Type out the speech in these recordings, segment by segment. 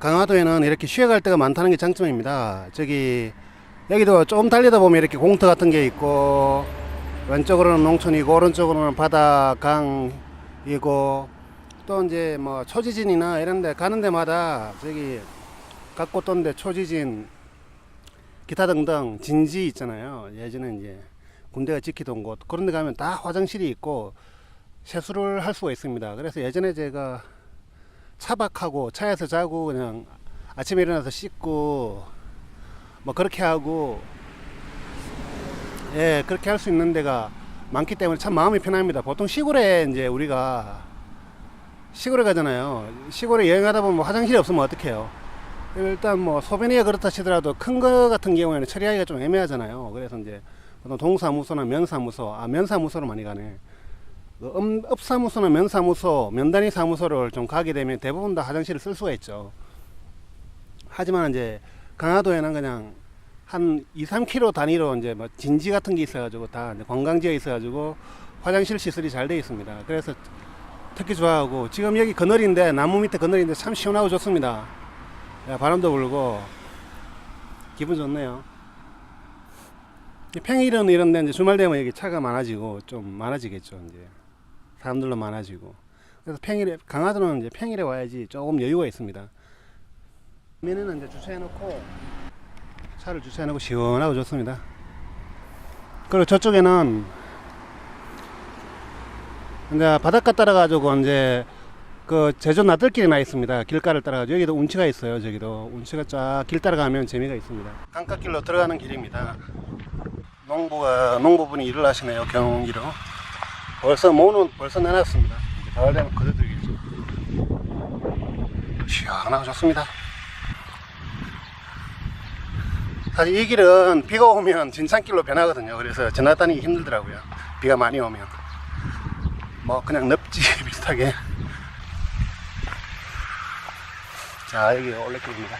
강화도에는 이렇게 쉬어갈 데가 많다는 게 장점입니다. 저기 여기도 좀 달리다 보면 이렇게 공터 같은 게 있고 왼쪽으로는 농촌이고 오른쪽으로는 바다 강이고 또 이제 뭐 초지진이나 이런 데 가는 데마다 저기 각곳돈데 초지진 기타 등등 진지 있잖아요. 예전에 이제 군대가 지키던 곳 그런 데 가면 다 화장실이 있고 세수를 할 수가 있습니다. 그래서 예전에 제가 차박하고 차에서 자고 그냥 아침에 일어나서 씻고 뭐 그렇게 하고 예 그렇게 할 수 있는 데가 많기 때문에 참 마음이 편합니다. 보통 시골에 이제 우리가 시골에 가잖아요. 시골에 여행하다 보면 화장실이 없으면 어떡해요? 일단 뭐 소변이가 그렇다 치더라도 큰 거 같은 경우에는 처리하기가 좀 애매하잖아요. 그래서 이제 보통 동사무소나 면사무소, 아 면사무소로 많이 가네. 그 음, 업사무소나 면사무소, 면단위 사무소를 좀 가게 되면 대부분 다 화장실을 쓸 수가 있죠. 하지만 이제 강화도에는 그냥 한 2, 3km 단위로 이제 뭐 진지 같은 게 있어가지고 다 관광지에 있어가지고 화장실 시설이 잘 돼 있습니다. 그래서 특히 좋아하고 지금 여기 그늘인데 나무 밑에 그늘인데 참 시원하고 좋습니다. 야, 바람도 불고 기분 좋네요. 이 평일은 이런데 이제 주말 되면 여기 차가 많아지고 좀 많아지겠죠 이제 사람들도 많아지고 그래서 평일에 강화도는 이제 평일에 와야지 조금 여유가 있습니다. 면에는 이제 주차해놓고 차를 주차해놓고 시원하고 좋습니다. 그리고 저쪽에는 이제 바닷가 따라가지고 이제 그 제주 나들길이 나 있습니다. 길가를 따라가지고 여기도 운치가 있어요. 저기도 운치가 쫙 길 따라가면 재미가 있습니다. 강가길로 들어가는 길입니다. 농부가 농부분이 일을 하시네요. 경기로 벌써 모는 벌써 내놨습니다. 이제 가을 되면 그려드리겠죠. 시원하고 좋습니다. 사실 이 길은 비가 오면 진창길로 변하거든요. 그래서 지나다니기 힘들더라고요. 비가 많이 오면. 뭐 그냥 늪지 비슷하게. 자 여기 올레길입니다.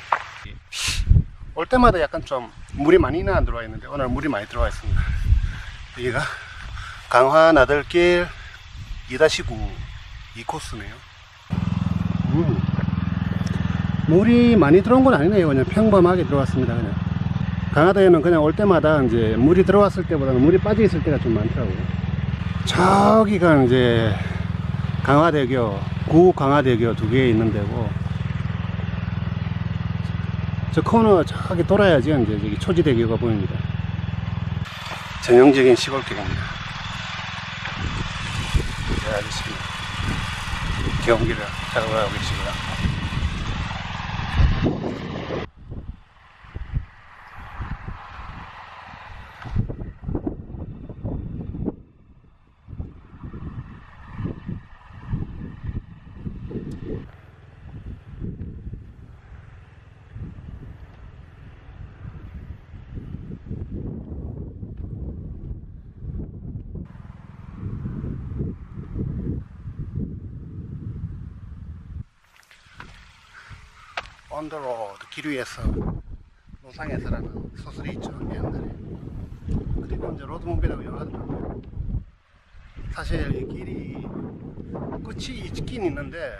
올 때마다 약간 좀 물이 많이는 안 들어와 있는데 오늘 물이 많이 들어와 있습니다. 여기가 강화 나들길 2-9 이 코스네요. 음. 물이 많이 들어온 건 아니네요. 그냥 평범하게 들어왔습니다. 그냥. 강화도에는 그냥 올 때마다 이제 물이 들어왔을 때보다는 물이 빠져 있을 때가 좀 많더라고요. 저기가 이제 강화대교, 구 강화대교 두 개 있는 데고, 저 코너 저기 돌아야지 이제 저기 초지대교가 보입니다. 전형적인 시골길입니다. 네, 알겠습니다. 경기를 작업하고 계십니다. 언더로드 길 위에서 노상에서라는 소설이 있죠 옛날에. 그리고 이제 로드무비라고 영화더라고요 사실 이 길이 끝이 있긴 있는데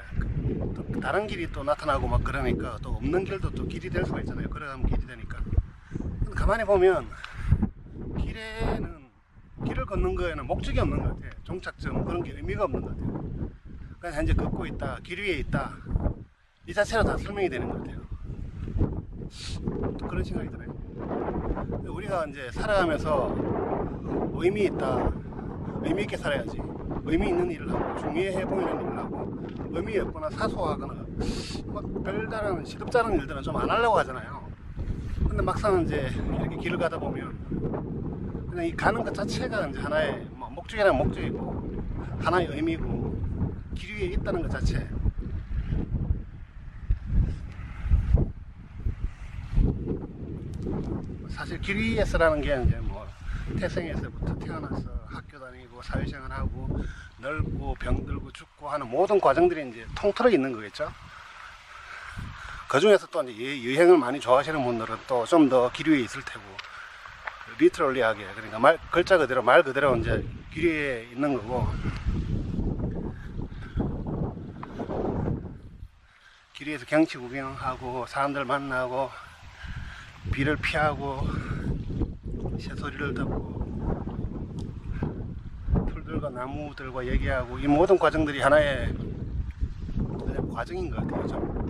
또 다른 길이 또 나타나고 막 그러니까 또 없는 길도 또 길이 될 수가 있잖아요. 걸어가면 길이 되니까. 가만히 보면 길에는 길을 걷는 거에는 목적이 없는 것 같아요. 종착점 그런 게 의미가 없는 것 같아요. 그냥 현재 걷고 있다 길 위에 있다 이 자체로 다 설명이 되는 것 같아요. 또 그런 생각이. 근데 우리가 이제 살아가면서 의미 있다, 의미 있게 살아야지. 의미 있는 일을 하고 중요해 보이는 일을 하고 의미 없거나 사소하거나 막 별다른 시덥잖은 일들은 좀 안 하려고 하잖아요. 근데 막상 이제 이렇게 길을 가다 보면 그냥 이 가는 것 자체가 이제 하나의 뭐 목적이라는 목적이고 하나의 의미고 길 위에 있다는 것 자체 사실 길 위에서라는 게 이제 뭐 태생에서부터 태어나서 학교 다니고 사회생활 하고 늙고 병들고 죽고 하는 모든 과정들이 이제 통틀어 있는 거겠죠. 그 중에서 또 이제 여- 여행을 많이 좋아하시는 분들은 또 좀 더 길 위에 있을 테고 리트럴리하게 그러니까 말 글자 그대로 말 그대로 이제 길 위에 있는 거고 길에서 경치 구경하고 사람들 만나고 비를 피하고 새소리를 듣고 풀들과 나무들과 얘기하고 이 모든 과정들이 하나의 그냥 과정인 것 같아요. 좀.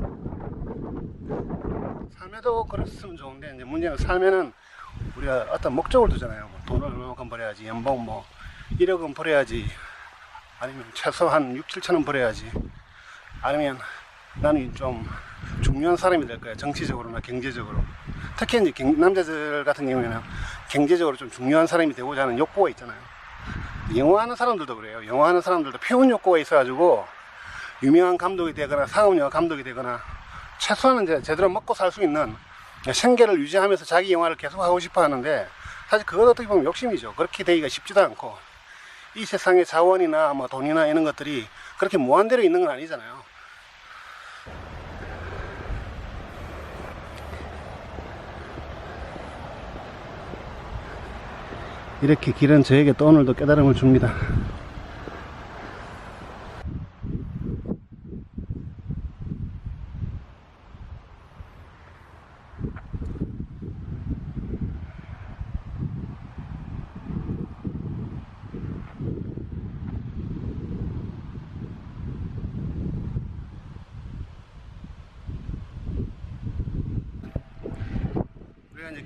삶에도 그랬으면 좋은데 이제 문제는 삶에는 우리가 어떤 목적을 두잖아요. 뭐 돈을 얼마만큼 벌어야지, 연봉 뭐 1억은 벌어야지, 아니면 최소한 6, 7천 원 벌어야지, 아니면 나는 좀 중요한 사람이 될 거야. 정치적으로나 경제적으로. 특히 이제 경- 남자들 같은 경우에는 경제적으로 좀 중요한 사람이 되고자 하는 욕구가 있잖아요. 영화하는 사람들도 그래요. 영화하는 사람들도 표현 욕구가 있어가지고 유명한 감독이 되거나 상업영화 감독이 되거나 최소한 이제 제대로 먹고 살 수 있는 생계를 유지하면서 자기 영화를 계속 하고 싶어 하는데 사실 그건 어떻게 보면 욕심이죠. 그렇게 되기가 쉽지도 않고 이 세상의 자원이나 뭐 돈이나 이런 것들이 그렇게 무한대로 있는 건 아니잖아요. 이렇게 길은 저에게 또 오늘도 깨달음을 줍니다.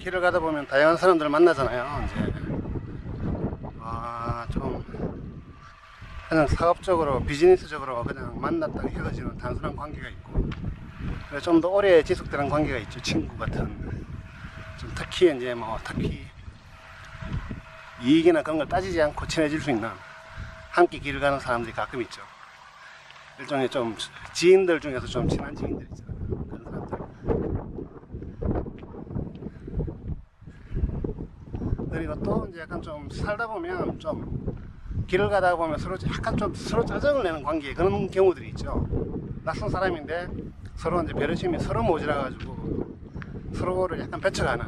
길을 가다 보면 다양한 사람들을 만나잖아요. 이제 아좀 그냥 사업적으로 비즈니스적으로 그냥 만났다가 헤어지는 단순한 관계가 있고 좀 더 오래 지속되는 관계가 있죠. 친구 같은 좀 특히 이제 뭐 특히 이익이나 그런 걸 따지지 않고 친해질 수 있는 함께 길을 가는 사람들이 가끔 있죠. 일종의 좀 지인들 중에서 좀 친한 지인들 있잖아요. 그런 사람들. 그리고 또 이제 약간 좀 살다 보면 좀 길을 가다 보면 서로 약간 좀 서로 짜증을 내는 관계 그런 경우들이 있죠. 낯선 사람인데 서로 이제 배려심이 서로 모자라 가지고 서로를 약간 배척하는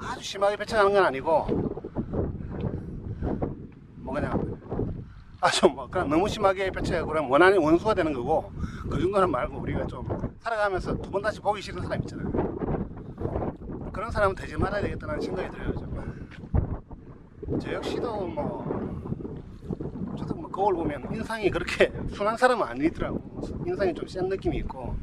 아주 심하게 배척하는 건 아니고 뭐 그냥 아주 뭐 그냥 너무 심하게 배척하고 그러면 원한이 원수가 되는 거고 그 정도는 말고 우리가 좀 살아가면서 두 번 다시 보기 싫은 사람 있잖아요. 그런 사람은 되지 말아야 되겠다는 생각이 들어요. 좀. 저 역시도 뭐 저도 뭐 거울 보면 인상이 그렇게 순한 사람은 아니더라고. 인상이 좀 센 느낌이 있고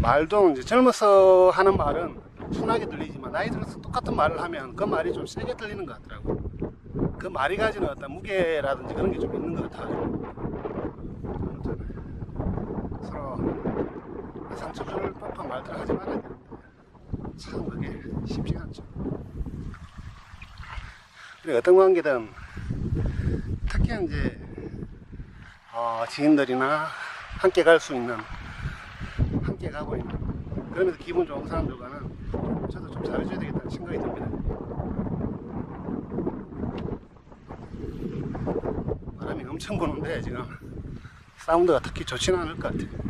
말도 이제 젊어서 하는 말은 순하게 들리지만 나이 들어서 똑같은 말을 하면 그 말이 좀 세게 들리는 것 같더라고. 그 말이 가지는 어떤 무게라든지 그런 게 좀 있는 것 같아요. 서로 상처 줄 법한 말들 하지 말아야 되는데 참 그게 쉽지가 않죠. 그리고 어떤 관계든 특히 이제 어, 지인들이나 함께 갈 수 있는 함께 가고 있는 그러면서 기분 좋은 사람들과는 저도 좀 잘해줘야 되겠다는 생각이 듭니다. 바람이 엄청 부는데 지금 사운드가 특히 좋지는 않을 것 같아요.